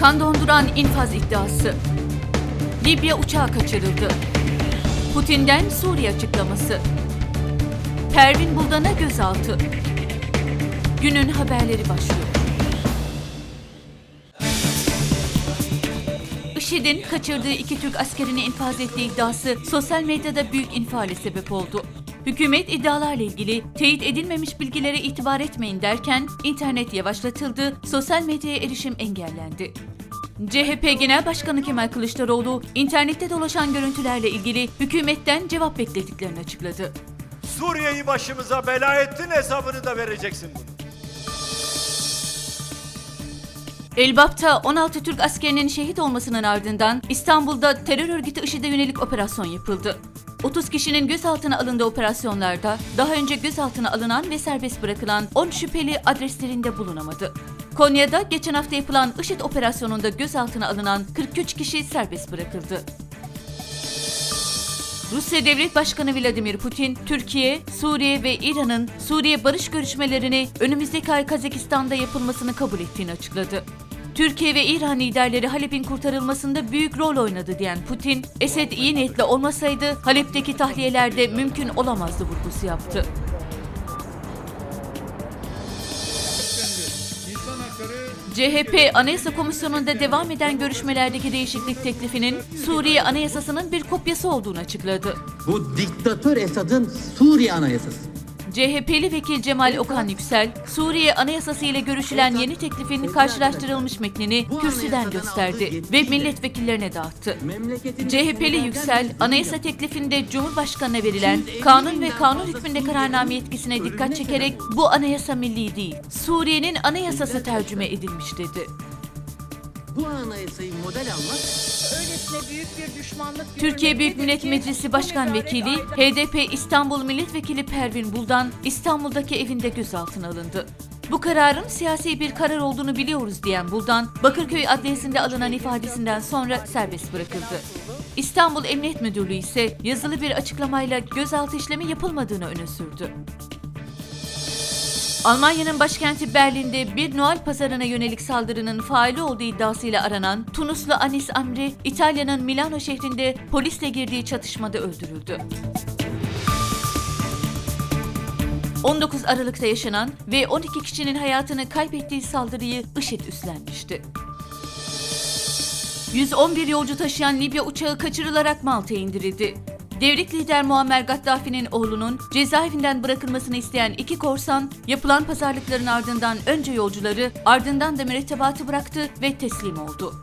Kan donduran infaz iddiası. Libya uçağı kaçırıldı. Putin'den Suriye açıklaması. Pervin Buldan'a gözaltı. Günün haberleri başlıyor. IŞİD'in kaçırdığı iki Türk askerini infaz ettiği iddiası sosyal medyada büyük infiale sebep oldu. Hükümet iddialarla ilgili teyit edilmemiş bilgilere itibar etmeyin derken internet yavaşlatıldı, sosyal medyaya erişim engellendi. CHP Genel Başkanı Kemal Kılıçdaroğlu internette dolaşan görüntülerle ilgili hükümetten cevap beklediklerini açıkladı. Suriye'yi başımıza bela ettin hesabını da vereceksin bunu. Elbap'ta 16 Türk askerinin şehit olmasının ardından İstanbul'da terör örgütü IŞİD'e yönelik operasyon yapıldı. 30 kişinin gözaltına alındığı operasyonlarda daha önce gözaltına alınan ve serbest bırakılan 10 şüpheli adreslerinde bulunamadı. Konya'da geçen hafta yapılan IŞİD operasyonunda gözaltına alınan 43 kişi serbest bırakıldı. Rusya Devlet Başkanı Vladimir Putin, Türkiye, Suriye ve İran'ın Suriye barış görüşmelerini önümüzdeki ay Kazakistan'da yapılmasını kabul ettiğini açıkladı. Türkiye ve İran liderleri Halep'in kurtarılmasında büyük rol oynadı diyen Putin, Esed iyi niyetli olmasaydı Halep'teki tahliyeler de mümkün olamazdı vurgusu yaptı. CHP Anayasa Komisyonu'nda devam eden görüşmelerdeki değişiklik teklifinin Suriye Anayasası'nın bir kopyası olduğunu açıkladı. Bu diktatör Esad'ın Suriye Anayasası. CHP'li vekil Cemal Okan Yüksel, Suriye Anayasası ile görüşülen yeni teklifin karşılaştırılmış metnini kürsüden gösterdi ve milletvekillerine dağıttı. CHP'li Yüksel, anayasa teklifinde Cumhurbaşkanı'na verilen kanun ve kanun hükmünde kararname yetkisine dikkat çekerek bu anayasa milli değil, Suriye'nin anayasası tercüme edilmiş dedi. Bu anayasayı model almak öylesine büyük bir düşmanlık Türkiye Büyük Millet Meclisi Başkan Vekili, HDP İstanbul Milletvekili Pervin Buldan, İstanbul'daki evinde gözaltına alındı. Bu kararın siyasi bir karar olduğunu biliyoruz diyen Buldan, Bakırköy Adliyesi'nde alınan ifadesinden sonra serbest bırakıldı. İstanbul Emniyet Müdürlüğü ise yazılı bir açıklamayla gözaltı işlemi yapılmadığını öne sürdü. Almanya'nın başkenti Berlin'de bir Noel pazarına yönelik saldırının faili olduğu iddiasıyla aranan Tunuslu Anis Amri, İtalya'nın Milano şehrinde polisle girdiği çatışmada öldürüldü. 19 Aralık'ta yaşanan ve 12 kişinin hayatını kaybettiği saldırıyı IŞİD üstlenmişti. 111 yolcu taşıyan Libya uçağı kaçırılarak Malta'ya indirildi. Devrik lider Muammer Gaddafi'nin oğlunun cezaevinden bırakılmasını isteyen iki korsan yapılan pazarlıkların ardından önce yolcuları ardından da mürettebatı bıraktı ve teslim oldu.